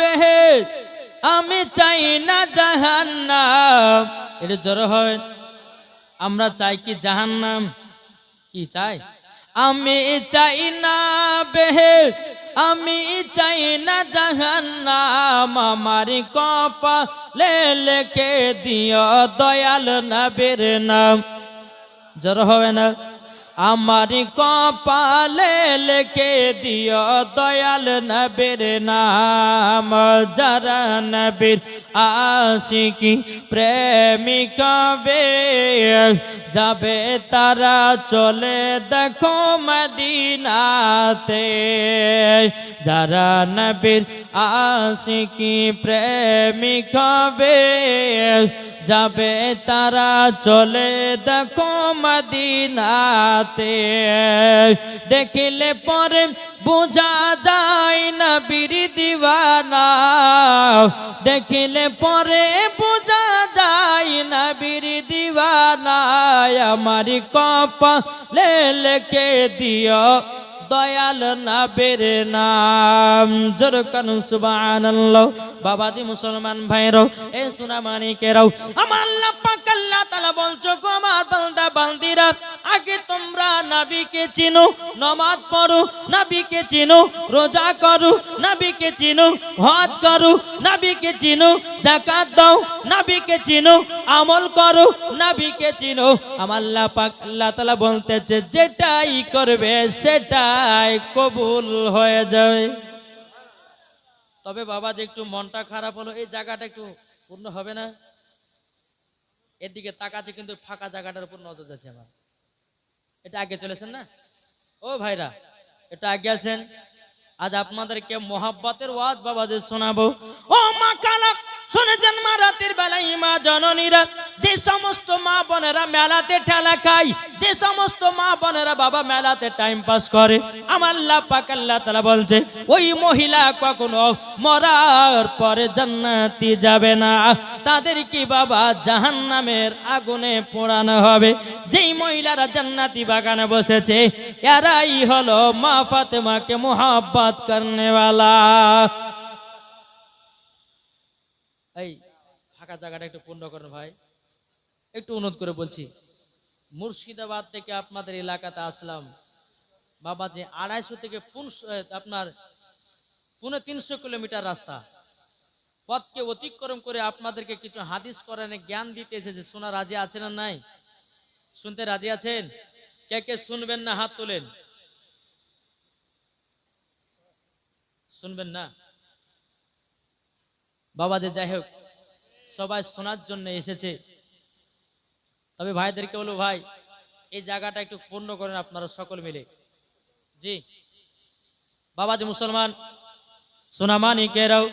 বেহে আমি চাই না জাহান্নাম। এটা জড়ো হয়, আমরা চাই কি জাহান্নাম? কি চাই? আমি চাই না বেহে আমি চাই না জাহান্নাম। আমার কপা লেকে দিও দয়াল নবীর নাম। জর হবে না? আমার কপালে লেখে দিও দয়াল নবীর নাম। যারা নবীর আশিকি প্রেমিকা যাবে তারা চলে দেখো মদিনাতে। যারা নবীর আশিকি প্রেমিকা যাবে তারা চলে দেখো মদিনাতে। দেখিলে পরে বোঝা যায় না বীর দিওয়ানা। দেখিলে পরে বোঝা যায় না বীর দিওয়ানা। আমার কপা লেকে দিও। দয়াল নাবের নাম। জোর কানু সুবহানাল্লাহ। বাবাজি মুসলমান ভাইরাও এ সোনা মানিকেরাও আমার আল্লাহ পাক বলছো গো আমার বান্দা বান্দিরা আগে তোমরা নবীকে চিনো, নামাজ পড়ো, নবীকে চিনো, রোজা করো, নবীকে চিনো, হজ করো, নবীকে চিনো যাকাত দাও, নবীকে চিনো, আমল করো, নবীকে চিনো। আমার আল্লাহ পাক আল্লাহ তাআলা বলতেছে, যেটাই করবে সেটাই কবুল হয়ে যাবে। তবে বাবা, যে একটু মনটা খারাপ হলো, এই জায়গাটা একটু পূর্ণ হবে না? এদিকে তাকাচ্ছে, কিন্তু ফাঁকা জায়গাটার উপর নজর যাচ্ছে আমার। এটা আগে চলেছেন না? ও ভাইরা, এটা আগে আছেন? আজ আপনাদেরকে মোহাব্বতের ওয়াজ বাবা যে শোনাবো। ও মা কালা শুনেছেন মা রাতের বেলায় মা জননীরা, যে সমস্ত মা বোনেরা মেলাতে ঠেলা খায়, যে সমস্ত মা বোনেরা বাবা মেলাতে টাইম পাস করে, আমার পাক আল্লাহ তাআলা বলছে, ওই মহিলা কখনো মরার পরে জান্নাতি যাবে না। তাদের কি বাবা জাহান্নামের আগুনে পোড়ানো হবে? যেই মহিলারা জান্নাতি বাগানে বসেছে, এরাই হলো মা ফাতেমাকে মোহাব্বত করনেওয়ালা এই ফাঁকা জায়গাটা একটু পূর্ণ করুন ভাই। একটু অনুরোধ করে বলছি, মুর্শিদাবাদ থেকে আপনাদের এলাকাতে আসলাম। বাবা, যে আড়াইশো থেকে আপনার পুনে তিনশো কিলোমিটার রাস্তা। পথকে অতিক্রম করে আপনাদেরকে কিছু হাদিস করানে জ্ঞান দিতে এসেছে। শোনা রাজি আছেন না নাই? শুনতে রাজি আছেন? কে কে শুনবেন না হাত তোলেন? শুনবেন না? বাবা, যে যাই হোক সবাই শোনার জন্য এসেছে। তবে ভাইদেরকে বলো ভাই, এই জায়গাটা একটু পূর্ণ করেন আপনারা সকল মিলে। জি। বাবা যে মুসলমান সোনামানি কেরাও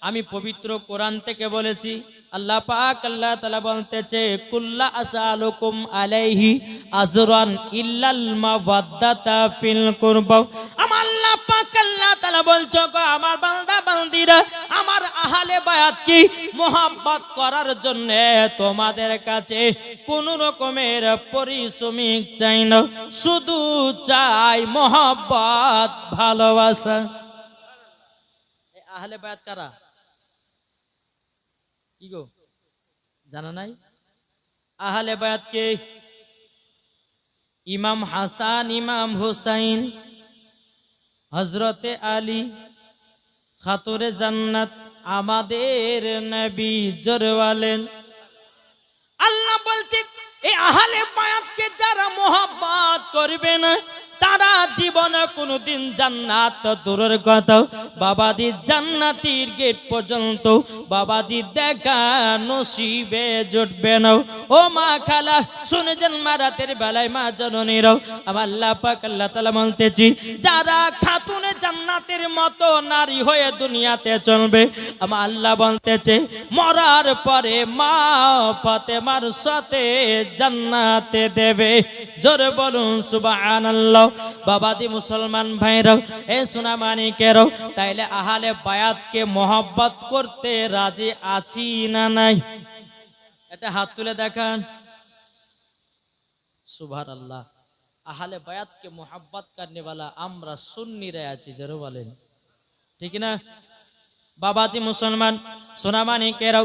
আমি পবিত্র কোরআন থেকে বলেছি আল্লাহ পাক আল্লাহ তাআলা বলতেছে, কুল্লা আসালুকুম আলাইহি আজরান ইল্লাল মাওয়াদ্দাতা ফিল কুরবা। আমার আল্লাহ পাক আল্লাহ তাআলা বলছো, গো আমার বান্দা বান্দিরা, আমার আহলে বায়াত কি মোহাব্বত করার জন্য তোমাদের কাছে কোন রকমের পরিশ্রমিক চাই না? শুধু চাই মোহাব্বত, ভালোবাসা। আহলে বায়াত কারা? কি গো? জানা নাই? আহলে বায়াতকে ইমাম হাসান, ইমাম হুসাইন হজরতে আলী খাতুরে জান্নাত, আমাদের নবী জোরওয়ালেন। আল্লাহ বলছে এই আহলে বায়াতকে যারা মোহাব্বত করবে না জীবনে কোনোদিন জান্নাত দূরের কথা। বাবাজি জান্নাতির গেট পর্যন্ত, বাবাজি দেখা নসিবে জুটবে না। ও মা খালা শুনেছেন মা রাতের বেলায় মা জননীরাও আমার পাক, আল্লাহ তালা বলতেছি, যারা খাতুনে জান্নাতের মতো নারী হয়ে দুনিয়াতে চলবে আমার আল্লাহ বলতেছে, মরার পরে মা ফাতেমার সাথে জান্নাতে দেবে। জোরে বলুন সুবহানাল্লাহ। বাবাজি মুসলমান ভাইরাও এ সোনা মানিকেরও তাইলে আহালে বায়াতকে মোহাব্বত করতে রাজি আছি না নাই? এটা হাত তুলে দেখান। সুভার আল্লাহ আহলে বায়াতকে মোহাব্বত করনেওয়ালা আমরা সুন্নিরা আছি, জোরে বলেন। ঠিক না? বাবাজি মুসলমান, সোনামানি কেরাও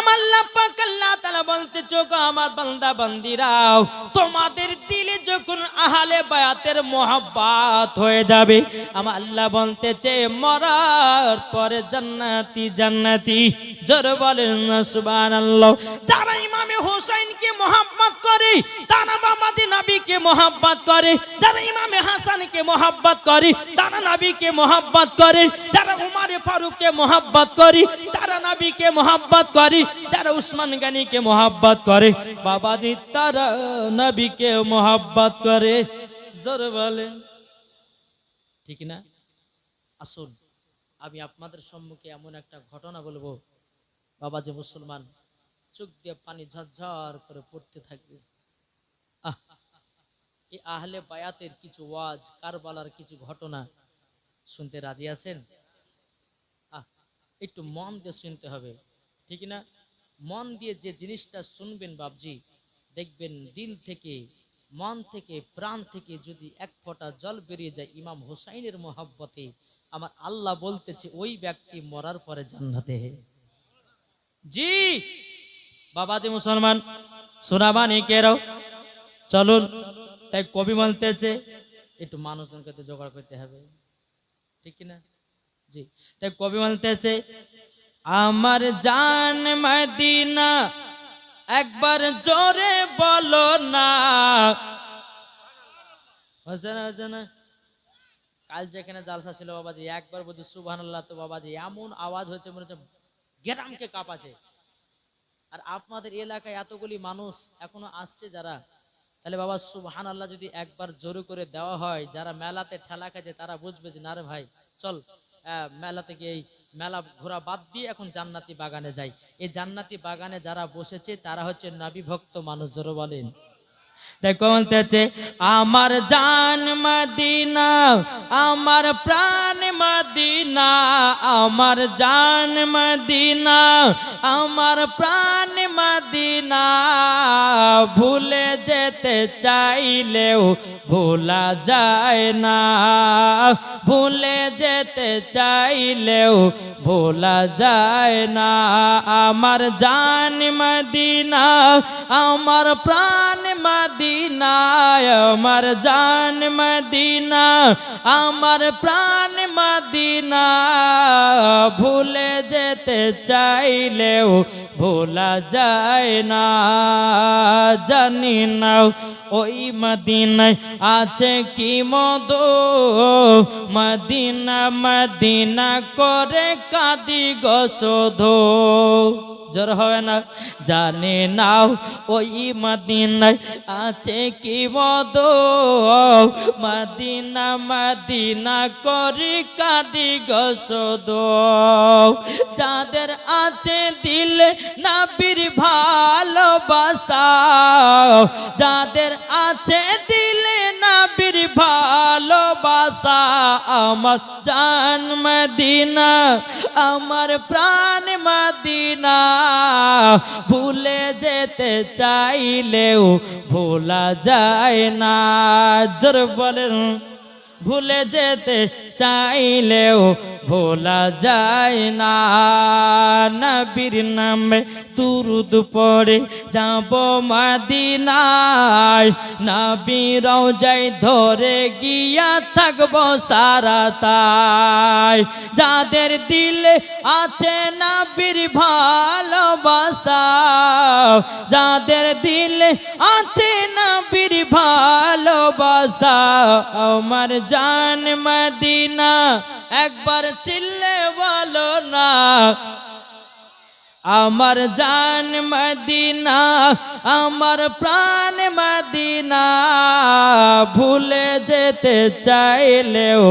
আমার আল্লাহ পাক আল্লাহ তাআলা বলতে, চোখ আমার বান্দা, বান্দিরাও, তোমাদের দিলে যখন আহালে বায়াতের মোহাব্বত হয়ে যাবে। আমার আল্লাহ বলতেছে, মরার পরে জান্নাতি জান্নাতি, জোর বলেন না, সুবহানাল্লাহ। যারা ইমামে হোসেনকে মোহাব্বত করে, তারা বাবাজি নবীকে মোহাব্বত করে। যারা ইমামে হাসানকে মোহাব্বত করে, তারা নবীকে মোহাব্বত করে। যারা উমারে ফারুককে মোহাব্বত করে, তারা নবীকে মোহাব্বত করে। যারা উসমান গানিকে মোহাব্বত করে। বাবাজি তারা নবীকে মোহাব্বত করে। জোর বলেন। ঠিক না? আসুন আমি আপনাদের সম্মুখে এমন একটা ঘটনা বলব। বাবাজি মুসলমান চোখ দিয়ে পানি ঝরঝর করে পড়তে থাকবে। এই আহলে বায়াতের কিছু ওয়াজ কারবালার কিছু ঘটনা শুনতে রাজি আছেন? আহ, একটু মন দিয়ে শুনতে হবে। ঠিক না? মন দিয়ে যে জিনিসটা শুনবেন বাবজি দেখবেন দিল থেকে, মন থেকে, প্রাণ থেকে যদি এক ফোঁটা জল বেরিয়ে যায় ইমাম হোসাইনের মহাব্বতে, আমার আল্লাহ বলতেছে, ওই ব্যক্তি মরার পরে জান্নাতে। জি বাবাদি মুসলমান সোনাবানি কেরো? চলুন, তাই কবি বলতেছে, একটু মানুষজনকে তো জোগাড় করতে হবে। ঠিক কি না জি, তাই কবি বলতেছে আমার জান মদিনা, একবার জোরে বলো না। কাল যেখানে জালসা ছিল বাবাজি, একবার বলছি, সুবহানাল্লাহ তো বাবাজি, এমন আওয়াজ হয়েছে মনে হচ্ছে গ্রামকে কাঁপাছে আর আপনাদের এলাকায় এতগুলি মানুষ এখনও আসছে যারা, তাহলে বাবা সুবহান আল্লাহ যদি একবার জোরে করে দেওয়া হয়, যারা মেলাতে ঠেলা খাচ্ছে তারা বুঝবে যে, না রে ভাই, চল মেলাতে গিয়ে মেলা ঘোরা বাদ দিয়ে এখন জান্নাতি বাগানে যাই। এই জান্নাতি বাগানে যারা বসেছে, তারা হচ্ছে নাবিভক্ত মানুষ, জোর বলেন। দেখো বলতেছে, আমার জান মদিনা, আমার প্রাণ মদিনা, আমার জান মদিনা, আমার প্রাণ মদিনা, ভুলে যেতে চাইলেও ভোলা যায় না, ভুলে যেতে চাইলেও ভোলা যায় না, আমার জান মদিনা, আমার প্রাণ মদিনা আমার জান মদিনা আমার প্রাণ মদিনা। ভুলে যেতে চাইলেও ভোলা যায় না জানি না ওই মদিনায় আছে কি মদ মদিনা মদিনা করে কাদি গসধ জোর হবে না, জানে নাও ওই মদিনায় আছে কি মদ মদিনা মদিনা করে কাদি গসদ যাদের আছে দিল নাবির ভালোবাসা, যাদের আছে দিলে নাবির ভালোবাসা, আমার জান মদিনা, আমার প্রাণ মদিনা। ভুলে যেতে চাইলেও ভোলা যায় না। জোর বলেন। ভুলে যেতে চাইলেও ভোলা যায় না। নবীর নামে তুরুদ পড়ে যাব মাদিনায়। নবীর যাই ধরে গিয়া থাকব সারা তাই। যাদের দিলে আছে নবীর ভালোবাসা, যাদের দিলে আছে নবীর ভালোবাসা, আমার জান মদিনা, একবার চিল্লে বলো না। আমার জান মদিনা, আমার প্রাণ মদিনা, ভুলে যেতে চাইলেও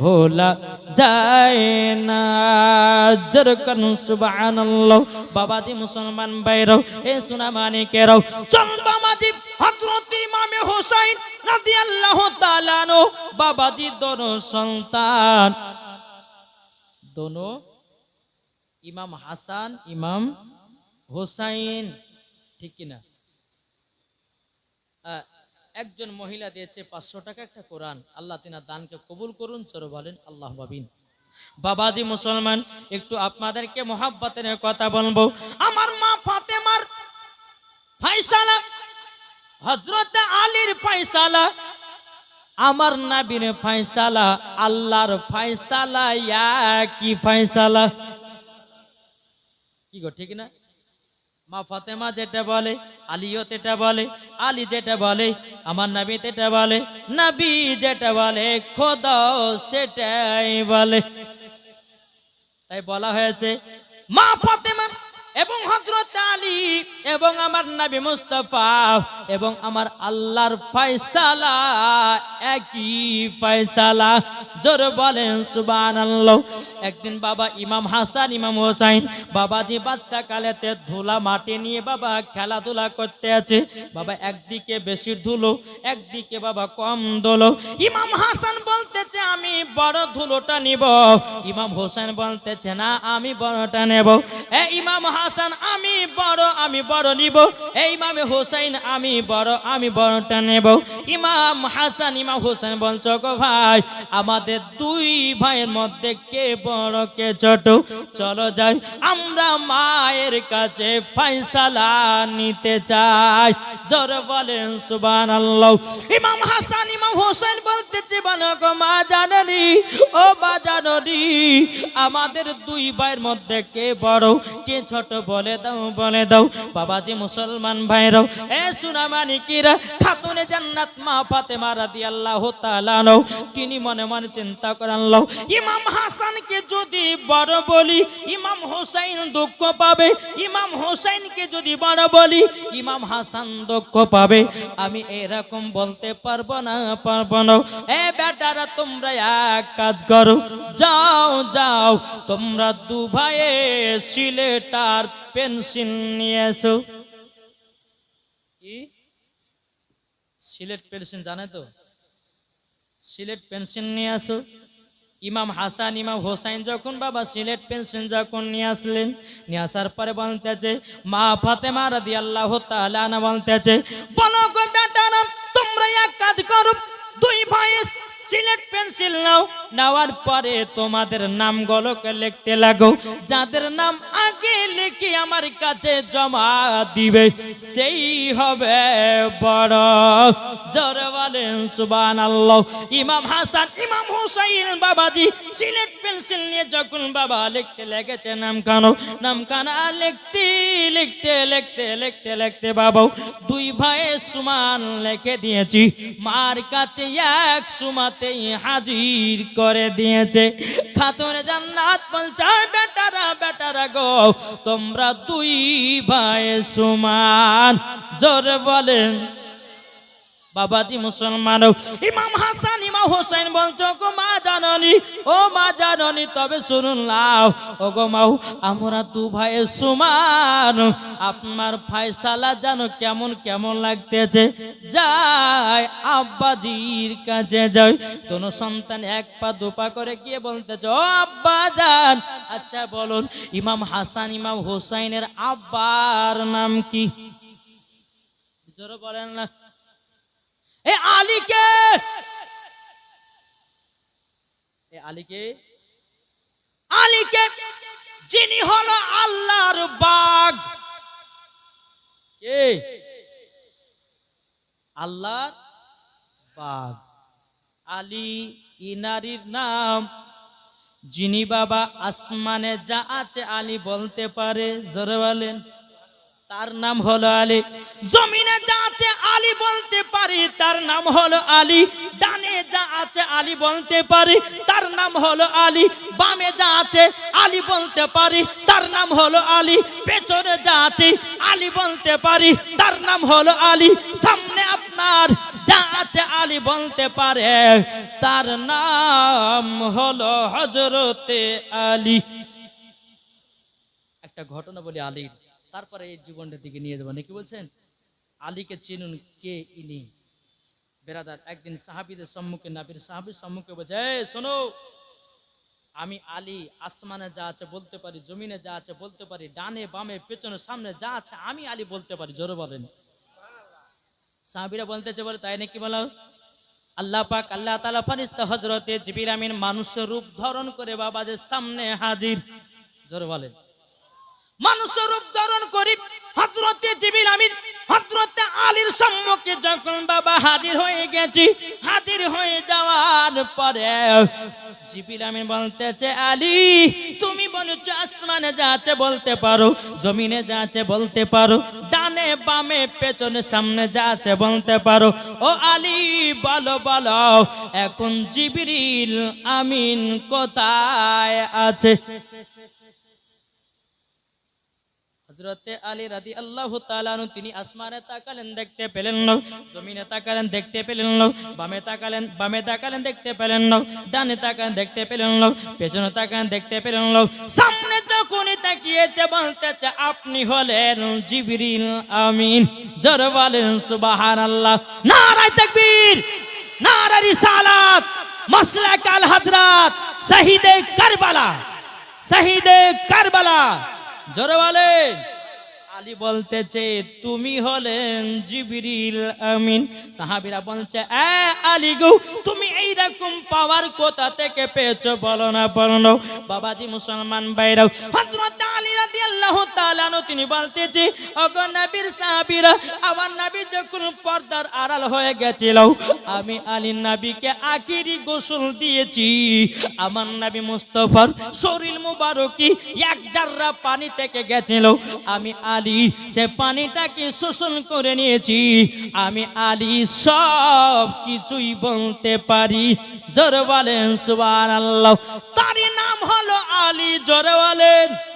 ভোলা যায় না। জরকন সুবহানাল্লাহ। বাবাজি মুসলমান বাইরও এ সোনা মানিকেরও চল বাবাজি হযরত ইমামে হোসেন হোসাইন একজন মহিলা দিয়েছে পাঁচশো টাকা একটা কোরআন। আল্লাহ তিনা দানকে কবুল করুন, চলো বলেন, আল্লাহ বাবিন বাবাজি মুসলমান, একটু আপনাদেরকে মোহাব্বতের কথা বলব। আমার মা ফাতেমার হজরত আলীর ফাইসালা আমার নাবির ফাইসালা আল্লাহর ফাইসালা কি ফাইসালা কি গো, ঠিক না? মা ফাতেমা যেটা বলে, আলিও তেটা বলে, আলী যেটা বলে, আমার নবী তেটা বলে, নবী যেটা বলে, খোদা সেটাই বলে। তাই বলা হয়েছে, মা ফাতেমা এবং হজরত আলী এবং আমার নবী মুস্তাফা এবং আমার আল্লাহর ফয়সালা, একই ফয়সালা। জোর বলেন, সুবহানাল্লাহ। একদিন বাবা ইমাম হাসান, ইমাম হোসাইন, বাবাজি বাচ্চা কালেতে ধুলা মাটি নিয়ে বাবা খেলাধুলা করতে আছে। বাবা একদিকে বেশি ধুলো, একদিকে বাবা কম ধুলো। ইমাম হাসান বলতেছে, আমি বড় ধুলোটা নিব। ইমাম হোসেন বলতেছে, না, আমি বড়টা নেব। এ ইমাম হাসান, আমি বড় আমি বড় নিব। এই ইমাম হোসেন আমি বড়, আমি বড়টা নেব। ইমাম হাসান, ইমাম হোসেন বলছো, গো ভাই, আমাদের দুই ভাইয়ের মধ্যে কে বড়, কে ছোট? চলো যাই, আমরা মায়ের কাছে ফাইসালা নিতে চাই। জোর বলেন, সুবহানাল্লাহ। ইমাম হাসান, ইমাম হোসেন বলতেছে, বলো গো মা জাননি, ও মা আমাদের দুই ভাইয়ের মধ্যে কে বড়, কে ছোট? বলে দাও বলে দাও, বাবাজি মুসলমান ভাইরাও, এ সুনামানি কিরা, খাতুনে জান্নাত মা ফাতেমা রাদিয়াল্লাহু তাআলা আনহু তিনি মনে মনে চিন্তা করেন, লও, ইমাম হাসানকে যদি বড় বলি, ইমাম হোসাইন দুঃখ পাবে, ইমাম হোসাইনকে যদি বড় বলি, ইমাম হাসান দুঃখ পাবে, আমি এরকম বলতে পারব না পারব না, এ বেটারা তোমরা এক কাজ করো, যাও যাও, তোমরা দু ভাইয়ে সিলেট আর পেন্সিল নিয়ে এসো কি? সিলেট পেন্সিল জানে তো? সিলেট পেন্সিল নিয়ে ইমাম হাসান, ইমাম হোসাইন যখন বাবা সিলেট পেন্সিল যখন নিয়ে আসলেন, নিয়ে আসার পরে বলতেছে, মা ফাতেমা রাদি আল্লাহ তাআলা বলতেছে, বলো গো বেটারা তোমরা এক কাজ করো, দুই ভাই সিলেট পেন্সিল নাও। নেওয়ার পরে তোমাদের নামগুলোকে লিখতে লাগো। যাদের নাম আগে লিখে আমার কাছে জমা দিবে, সেই হবে বড় জোর বলেন সুবান আল্লাহ ইমাম হাসান, ইমাম হুসাইন বাবাজি সিলেট পেন্সিল নিয়ে যখন বাবা লিখতে লেগেছে নাম কানো নাম কানা লিখতে লিখতে লিখতে লিখতে লিখতে বাবা দুই ভাইয়ের সুমান লিখে দিয়েছি, মার কাছে এক সুমাতেই হাজির করে দিয়েছে। খাতুনে জান্নাত বলছে বেটারা বেটারা গো। তোমরা দুই ভাই সমান জোরে বলেন। বাবাজি মুসলমান ইমাম হাসান, ইমাম হোসেন বলছো, গো মা জাননি, ও মা জাননি, তবে শুনুন লাও ও গো মাও আমরা দু ভাই সমান। আপনার ফায়সালা জানো কেমন কেমন লাগতেছে। যাই, আব্বাজির কাছে যাই। তোর সন্তান এক পা দু পা করে গিয়ে বলতেছে, ও আব্বা জান আচ্ছা বলুন, ইমাম হাসান, ইমাম হোসাইনের আব্বার নাম কি? জোরে বলেন না। এ আলীকে। এ আলীকে। আলীকে যিনি আল্লাহর বাগ। কে? আল্লাহর আলী ইনারির নাম। যিনি বাবা আসমানে যা আছে আলী বলতে পারে। জোরে বলেন। তার নাম হলো আলী। জমিনে যা আছে আলী বলতে পারি, তার নাম হলো আলী। ডানে যা আছে আলী বলতে পারি, তার নাম হলো আলী। বামে যা আছে আলী বলতে পারি, তার নাম হলো আলী। পেছনে যা আছে আলী বলতে পারি, তার নাম হলো আলী। সামনে আপনার যা আছে আলী বলতে পারে, তার নাম হলো হজরতে আলী। একটা ঘটনা বলি আলীর। তারপরে এই জীবনটার দিকে নিয়ে যাব। নাকি বলছেন আলীকে চিনুন কে ইনি? বেরাদার একদিন সাহাবিদের সম্মুখে নাবির সাহাবির সম্মুখে বলছে "এই, শোনো আমি আলী আসমানে যা আছে বলতে পারি জমিনে যা আছে বলতে পারি ডানে বামে পেছনে সামনে যা আছে আমি আলী বলতে পারি জোরে বলেন। সাহাবিরা বলতেছে বলে তাই নাকি বলো? আল্লাহ পাক আল্লাহ তালা ফারিস্তা হজরতে জিবির আমিন মানুষের রূপ ধারণ করে বাবাদের সামনে হাজির। জোর বলেন। মানুষের রূপ ধারণ করি। হজরতে জিবির আমিন হজরতে আলীর সম্মুখে যখন বাবা হাজির হয়ে গেছি, হাজির হয়ে যাওয়ার পরে জিবির আমিন বলতেছে, আলী, তুমি বলেছ আসমানে যা আছে বলতে পারো, জমিনে যা আছে বলতে পারো, ডানে বামে পেছনে সামনে যা আছে বলতে পারো। ও আলী, বলো বলো, এখন জিবিরিল আমিন কোথায় আছে? হজরতে আলী রাদি আল্লাহ তালানু তিনি আসমানে তাকালেন, দেখতে পেলেন না। জমিনে তাকালেন, দেখতে পেলেন না। বামে তাকালেন বামে তাকালেন, দেখতে পেলেন না। ডানে তাকালেন, দেখতে পেলেন না। পেছনে তাকালেন, দেখতে পেলেন না। সামনে যখনই তাকিয়েছে, বলতেছে, আপনি হলেন জিবরিল আমিন। জোর বলেন সুবহানাল্লাহ। নারায় তাকবীর নারা রিসালাত। মাসলাক আল হযরত শহীদে কারবালা শহীদে কারবালা। জোরে বলেন আলী বলতেছে, তুমি হলেন জিবরিল আমিন। সাহাবিরা বলছে, এ আলী গো, তুমি এই রকম পাওয়ার কোথা থেকে পেয়েছ? বলো না, বলো বাবাজি মুসলমান বাইরাও হযরত রাদিয়াল্লাহু তাআলা তিনি নবীর আমার যখন পর্দার আড়াল হয়ে গেছিল, আমি আলী গোসল দিয়েছি। আমার মুস্তফার শরীর মুবারকি এক জাররা পানি থেকে গেছিল। আমি আলী, সে পানিটাকে শোষণ করে নিয়েছি। আমি আলী, সব কিছুই বলতে পারি। জোর বলেন, সুবহানাল্লাহ। তার নাম হলো আলী, জোরে বলেন।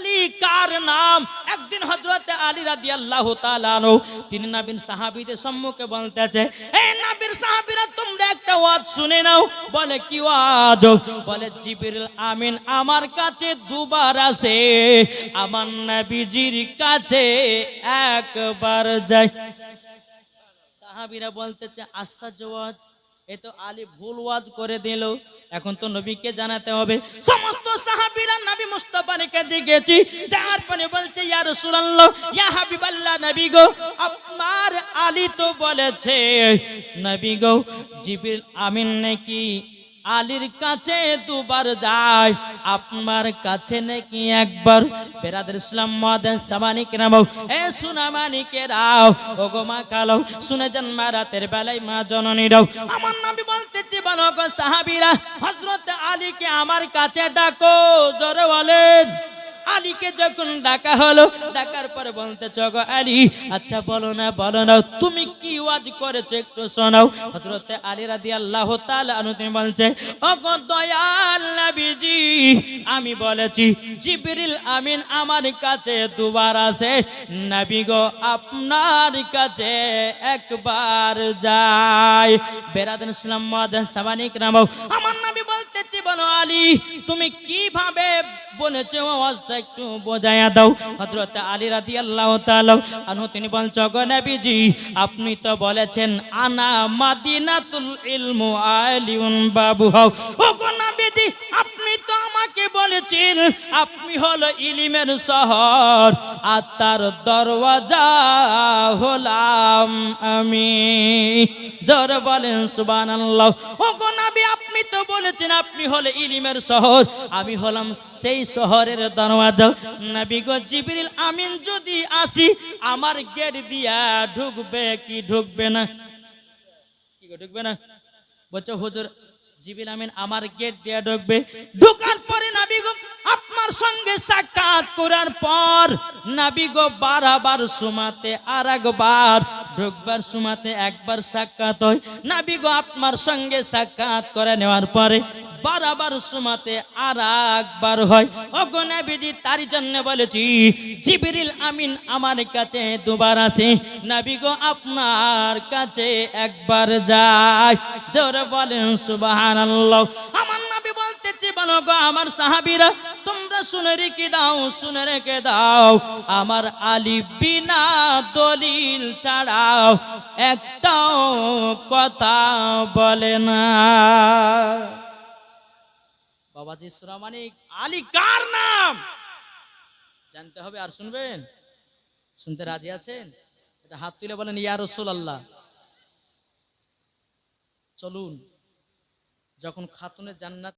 আলী কার নাম। একদিন হযরত আলী রাদিয়াল্লাহু তাআলা আনহু, তিনি নবীন সাহাবীদের সম্মুখে বলতেছে এই নবীর সাহাবীরা, তোমরা একটা ওয়াজ শুনে নাও। বলে, কি ওয়াজ? বলে, জিবরিল আমিন আমার কাছে দুবার আসে, আমার নবীজির কাছে একবার যায়। সাহাবিরা বলতেছে, আশ্চর্য ওয়াজ। এ তো আলী ভুল ওয়াজ করে দিল। এখন তো নবীকে জানাতে হবে। সমস্ত সাহাবীরা নবী মুস্তাফার কাছে গেছি যার পরে বলছে, ইয়া রাসূলুল্লাহ, ইয়া হাবিবাল্লাহ, নবী গো। আপনার আলী তো বলেছে, নবী গো, জিবরিল আমিন নাকি আলীর কাছে দুবার যায়, আপনার কাছে নাকি একবার? বেরাদের ইসলাম মাদান সামানিক নামও এ সুনামানিকে রাও ও গো মা কালো, শুনে যান মা রাতের বেলায় মা জননী রাও আমার নবী বলতেছে বলো গো সাহাবীরা, হযরত আলীকে আমার কাছে ডাকো, জোরে বলেন। আলীকে যখন ডাকা হলো, ডাকার পরে বলতে, চগো আলী আচ্ছা বলো না বলো না, তুমি কি ওয়াজ করেছ একটু শোনাও। হযরতে আলী তাআলা আনহু তিনি বলছে ও গো দয়াল নবীজি, আমি বলেছি, জিবরিল আমিন আমার কাছে দুবার আছে নবী গো, আপনার কাছে একবার যায়। বেরাদান ইসলাম মাদান সাবানিক নামও আমার নবী বলো আলী, তুমি কীভাবে বলেছে আওয়াজটা একটু বোঝাইয়া দাও। হযরত আলী রাদিয়াল্লাহু তাআলা আনু তিনি বলছো, গো নবীজি, আপনি তো বলেছেন, আনা মাদিনাতুল ইলমু আলিউন বাবু হও। ও গো নবীজি, আপনি আমাকে বলেছেন আপনি হলো ইলিমের শহর, আর তার দরওয়াজা হলাম আমি। জোর বলেন, সুবহানাল্লাহ। ও গো নবী, আপনি তো বলেছেন আপনি হলে ইলিমের শহর, আমি হলাম সেই শহরের দরওয়াজা। নবী গো জিবরিল আমিন, যদি আসি, আমার গেট দিয়া ঢুকবে কি ঢুকবে না? ঢুকবে না? বলছো, হুজুর জিবিল আমিন, আমার গেট দিয়ে ঢুকবে। ঢুকার সঙ্গে সাক্ষাৎ করার পর নাবি গো বারবার সুমাতে আর একবার, ঢুকবার সুমাতে একবার সাক্ষাৎ হয়। নাবি গো আপনার সঙ্গে সাক্ষাৎ করে নেওয়ার পরে বারবার সুমাতে আর একবার হয়। ওগো নবীজি তার জন্য বলেছি, জিবরিল আমিন আমার কাছে দুবার আছে নবী গো আপনার কাছে একবার যায়। জোরে বলেন, সুবহানাল্লাহ। আমার নবী বলতেছি, বলো গো, আমার সাহাবীরা তোমরা শুনে রেখে দাও, শুনে রেখে দাও। আমার আলী বিনা দলিল ছাড়াও একটাও কথা বলে না। বাবাজি সুরামানিক আলী কার নাম? জানতে হবে আর শুনবেন? শুনতে রাজি আছেন? এটা হাত তুলে বলেন, ইয়া রসুল আল্লাহ চলুন, যখন খাতুনে জান্নাত